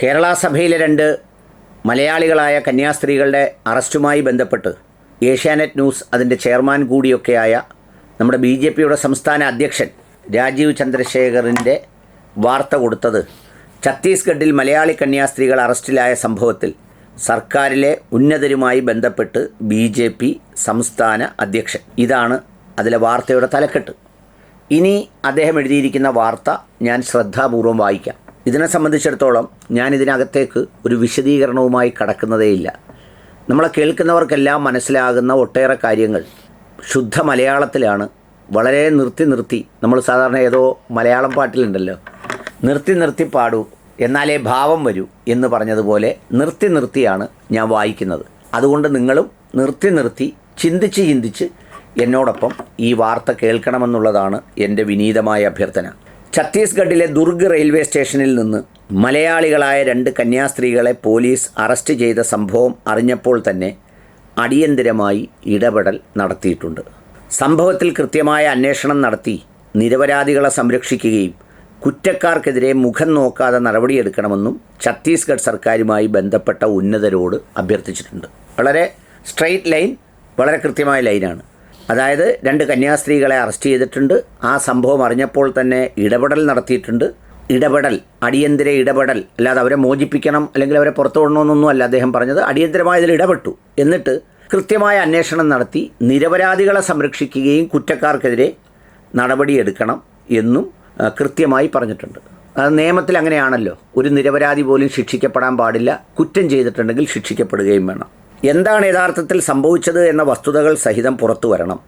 കേരള സഭയിലെ രണ്ട് മലയാളികളായ കന്യാസ്ത്രീകളുടെ അറസ്റ്റുമായി ബന്ധപ്പെട്ട് ഏഷ്യാനെറ്റ് ന്യൂസ് അതിന്റെ ചെയർമാൻ കൂടിയൊക്കെയായ നമ്മുടെ ബി ജെ പിയുടെ സംസ്ഥാന അധ്യക്ഷൻ രാജീവ് ചന്ദ്രശേഖറിന്റെ വാർത്ത കൊടുത്തത് ഛത്തീസ്ഗഡിൽ മലയാളി കന്യാസ്ത്രീകൾ അറസ്റ്റിലായ സംഭവത്തിൽ സർക്കാരിലെ ഉന്നതരുമായി ബന്ധപ്പെട്ട് ബി ജെ പി സംസ്ഥാന അധ്യക്ഷൻ. ഇതാണ് അതിലെ വാർത്തയുടെ തലക്കെട്ട്. ഇനി അദ്ദേഹം എഴുതിയിരിക്കുന്ന വാർത്ത ഞാൻ ശ്രദ്ധാപൂർവം വായിക്കാം. ഇതിനെ സംബന്ധിച്ചിടത്തോളം ഞാൻ ഇതിനകത്തേക്ക് ഒരു വിശദീകരണവുമായി കടക്കുന്നതേയില്ല. നമ്മളെ കേൾക്കുന്നവർക്കെല്ലാം മനസ്സിലാകുന്ന ഒട്ടേറെ കാര്യങ്ങൾ ശുദ്ധ മലയാളത്തിലാണ്. വളരെ നിർത്തി നിർത്തി നമ്മൾ സാധാരണ ഏതോ മലയാളം പാട്ടിലുണ്ടല്ലോ നിർത്തി നിർത്തി പാടൂ എന്നാലേ ഭാവം വരൂ എന്ന് പറഞ്ഞതുപോലെ നിർത്തി നിർത്തിയാണ് ഞാൻ വായിക്കുന്നത്. അതുകൊണ്ട് നിങ്ങളും നിർത്തി നിർത്തി ചിന്തിച്ച് ചിന്തിച്ച് എന്നോടൊപ്പം ഈ വാർത്ത കേൾക്കണമെന്നുള്ളതാണ് എന്റെ വിനീതമായ അഭ്യർത്ഥന. ഛത്തീസ്ഗഡിലെ ദുർഗ് റെയിൽവേ സ്റ്റേഷനിൽ നിന്ന് മലയാളികളായ രണ്ട് കന്യാസ്ത്രീകളെ പോലീസ് അറസ്റ്റ് ചെയ്ത സംഭവം അറിഞ്ഞപ്പോൾ തന്നെ അടിയന്തിരമായി ഇടപെടൽ നടത്തിയിട്ടുണ്ട്. സംഭവത്തിൽ കൃത്യമായ അന്വേഷണം നടത്തി നിരപരാധികളെ സംരക്ഷിക്കുകയും കുറ്റക്കാർക്കെതിരെ മുഖം നോക്കാതെ നടപടിയെടുക്കണമെന്നും ഛത്തീസ്ഗഡ് സർക്കാരുമായി ബന്ധപ്പെട്ട ഉന്നതരോട് അഭ്യർത്ഥിച്ചിട്ടുണ്ട്. വളരെ സ്ട്രെയിറ്റ് ലൈൻ വളരെ കൃത്യമായ ലൈനാണ്. അതായത് രണ്ട് കന്യാസ്ത്രീകളെ അറസ്റ്റ് ചെയ്തിട്ടുണ്ട്. ആ സംഭവം അറിഞ്ഞപ്പോൾ തന്നെ ഇടപെടൽ നടത്തിയിട്ടുണ്ട്. ഇടപെടൽ അടിയന്തര ഇടപെടൽ അല്ലാതെ അവരെ മോചിപ്പിക്കണം അല്ലെങ്കിൽ അവരെ പുറത്തു വിടണമെന്നൊന്നും അല്ല അദ്ദേഹം പറഞ്ഞത്. അടിയന്തരമായതിൽ ഇടപെട്ടു. എന്നിട്ട് കൃത്യമായ അന്വേഷണം നടത്തി നിരപരാധികളെ സംരക്ഷിക്കുകയും കുറ്റക്കാർക്കെതിരെ നടപടിയെടുക്കണം എന്നും കൃത്യമായി പറഞ്ഞിട്ടുണ്ട്. അത് നിയമത്തിൽ അങ്ങനെയാണല്ലോ. ഒരു നിരപരാധി പോലും ശിക്ഷിക്കപ്പെടാൻ പാടില്ല. കുറ്റം ചെയ്തിട്ടുണ്ടെങ്കിൽ ശിക്ഷിക്കപ്പെടുകയും വേണം. എന്താണ് യഥാർത്ഥത്തിൽ സംഭവിച്ചത് എന്ന വസ്തുതകൾ സഹിതം പുറത്തു വരണം.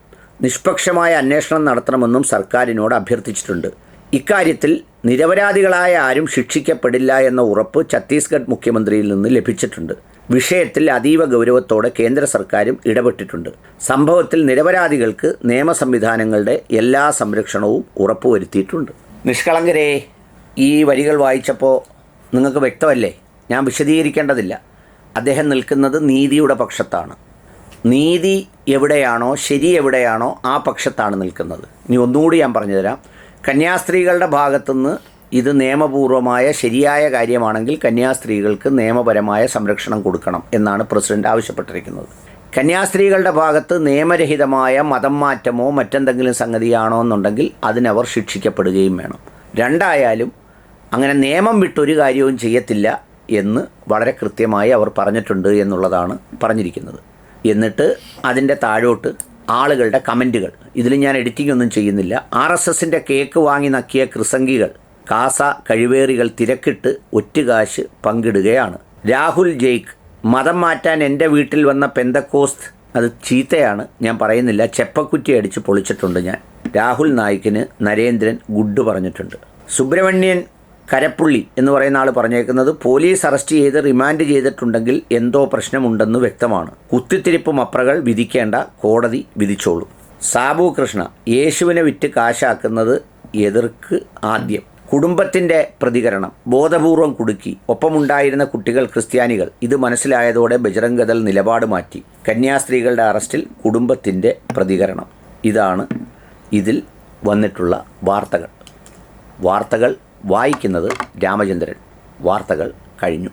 നിഷ്പക്ഷമായ അന്വേഷണം നടത്തണമെന്നും സർക്കാരിനോട് അഭ്യർത്ഥിച്ചിട്ടുണ്ട്. ഇക്കാര്യത്തിൽ നിരപരാധികളായ ആരും ശിക്ഷിക്കപ്പെടില്ല എന്ന ഉറപ്പ് ഛത്തീസ്ഗഡ് മുഖ്യമന്ത്രിയിൽ നിന്ന് ലഭിച്ചിട്ടുണ്ട്. വിഷയത്തിൽ അതീവ ഗൗരവത്തോടെ കേന്ദ്ര സർക്കാരും ഇടപെട്ടിട്ടുണ്ട്. സംഭവത്തിൽ നിരപരാധികൾക്ക് നിയമ സംവിധാനങ്ങളുടെ എല്ലാ സംരക്ഷണവും ഉറപ്പുവരുത്തിയിട്ടുണ്ട്. നിഷ്കളങ്കരെ ഈ വരികൾ വായിച്ചപ്പോൾ നിങ്ങൾക്ക് വ്യക്തമല്ലേ? ഞാൻ വിശദീകരിക്കേണ്ടതില്ല. അദ്ദേഹം നിൽക്കുന്നത് നീതിയുടെ പക്ഷത്താണ്. നീതി എവിടെയാണോ ശരി എവിടെയാണോ ആ പക്ഷത്താണ് നിൽക്കുന്നത്. ഇനി ഒന്നുകൂടി ഞാൻ പറഞ്ഞുതരാം. കന്യാസ്ത്രീകളുടെ ഭാഗത്തുനിന്ന് ഇത് നിയമപൂർവമായ ശരിയായ കാര്യമാണെങ്കിൽ കന്യാസ്ത്രീകൾക്ക് നിയമപരമായ സംരക്ഷണം കൊടുക്കണം എന്നാണ് പ്രസിഡന്റ് ആവശ്യപ്പെട്ടിരിക്കുന്നത്. കന്യാസ്ത്രീകളുടെ ഭാഗത്ത് നിയമരഹിതമായ മതം മാറ്റമോ മറ്റെന്തെങ്കിലും സംഗതിയാണോ എന്നുണ്ടെങ്കിൽ അതിനവർ ശിക്ഷിക്കപ്പെടുകയും വേണം. രണ്ടായാലും അങ്ങനെ നിയമം വിട്ടൊരു കാര്യവും ചെയ്യത്തില്ല. എന്ന് വളരെ കൃത്യമായി അവർ പറഞ്ഞിട്ടുണ്ട് എന്നുള്ളതാണ് പറഞ്ഞിരിക്കുന്നത്. എന്നിട്ട് അതിന്റെ താഴോട്ട് ആളുകളുടെ കമന്റുകൾ. ഇതിൽ ഞാൻ എഡിറ്റിംഗ് ഒന്നും ചെയ്യുന്നില്ല. ആർ എസ് എസിന്റെ കേക്ക് വാങ്ങി നക്കിയ കൃസംഗികൾ കാസ കഴിവേറികൾ തിരക്കിട്ട് ഒറ്റുകാശ് പങ്കിടുകയാണ്. രാഹുൽ ജെയ്ക്ക് മതം മാറ്റാൻ എന്റെ വീട്ടിൽ വന്ന പെന്തക്കോസ്ത് അത് ചീത്തയാണ് ഞാൻ പറയുന്നില്ല. ചെപ്പക്കുറ്റി അടിച്ച് പൊളിച്ചിട്ടുണ്ട് ഞാൻ. രാഹുൽ നായിക്കിന് നരേന്ദ്രൻ ഗുഡ് പറഞ്ഞിട്ടുണ്ട്. സുബ്രഹ്മണ്യൻ കരപ്പുള്ളി എന്ന് പറയുന്ന ആൾ പറഞ്ഞേക്കുന്നത് പോലീസ് അറസ്റ്റ് ചെയ്ത് റിമാൻഡ് ചെയ്തിട്ടുണ്ടെങ്കിൽ എന്തോ പ്രശ്നമുണ്ടെന്ന് വ്യക്തമാണ്. കുത്തിത്തിരിപ്പ് മപ്രകൾ വിധിക്കേണ്ട കോടതി വിധിച്ചോളൂ. സാബു കൃഷ്ണ യേശുവിനെ വിറ്റ് കാശാക്കുന്നത് എതിർക്ക് ആദ്യം. കുടുംബത്തിന്റെ പ്രതികരണം ബോധപൂർവം കുടുക്കി ഒപ്പമുണ്ടായിരുന്ന കുട്ടികൾ ക്രിസ്ത്യാനികൾ. ഇത് മനസ്സിലായതോടെ ബജറംഗദൾ നിലപാട് മാറ്റി. കന്യാസ്ത്രീകളുടെ അറസ്റ്റിൽ കുടുംബത്തിന്റെ പ്രതികരണം. ഇതാണ് ഇതിൽ വന്നിട്ടുള്ള വാർത്തകൾ. വാർത്തകൾ വായിക്കുന്നത് രാമചന്ദ്രൻ. വാർത്തകൾ കഴിഞ്ഞു.